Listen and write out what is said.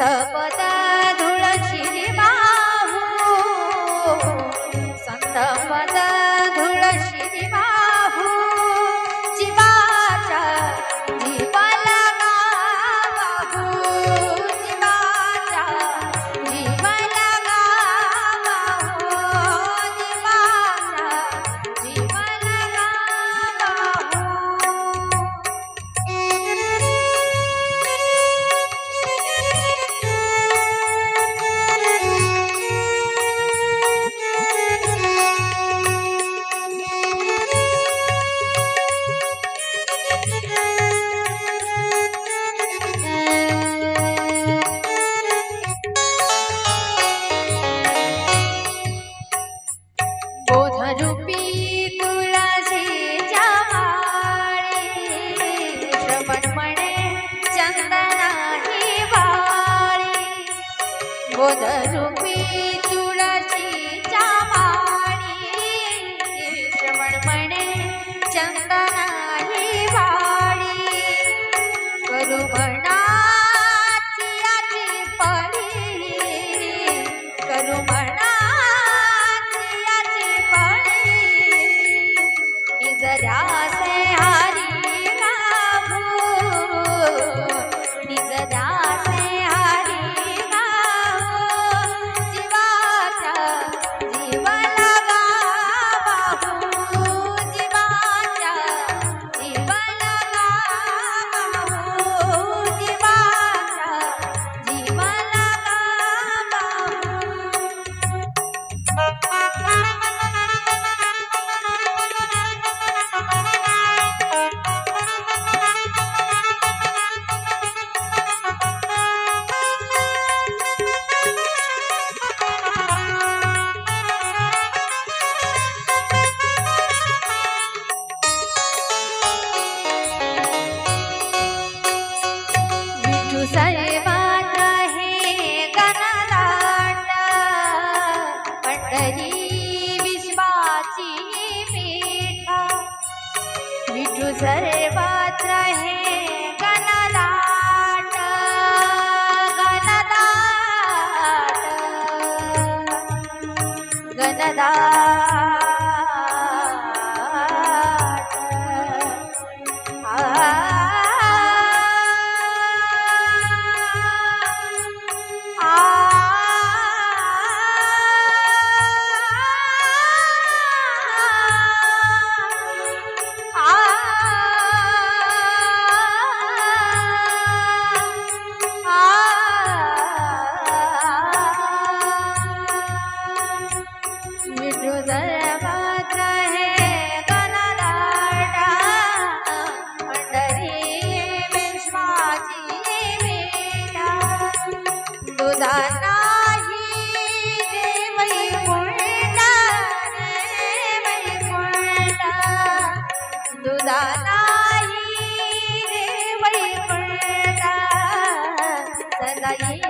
ಸಪ बोधरूपी सर्वात हे गणराट. पंढरी विश्वाची पीठा. विठू सर्वात हे गणराट. गणराट गणराट जाईल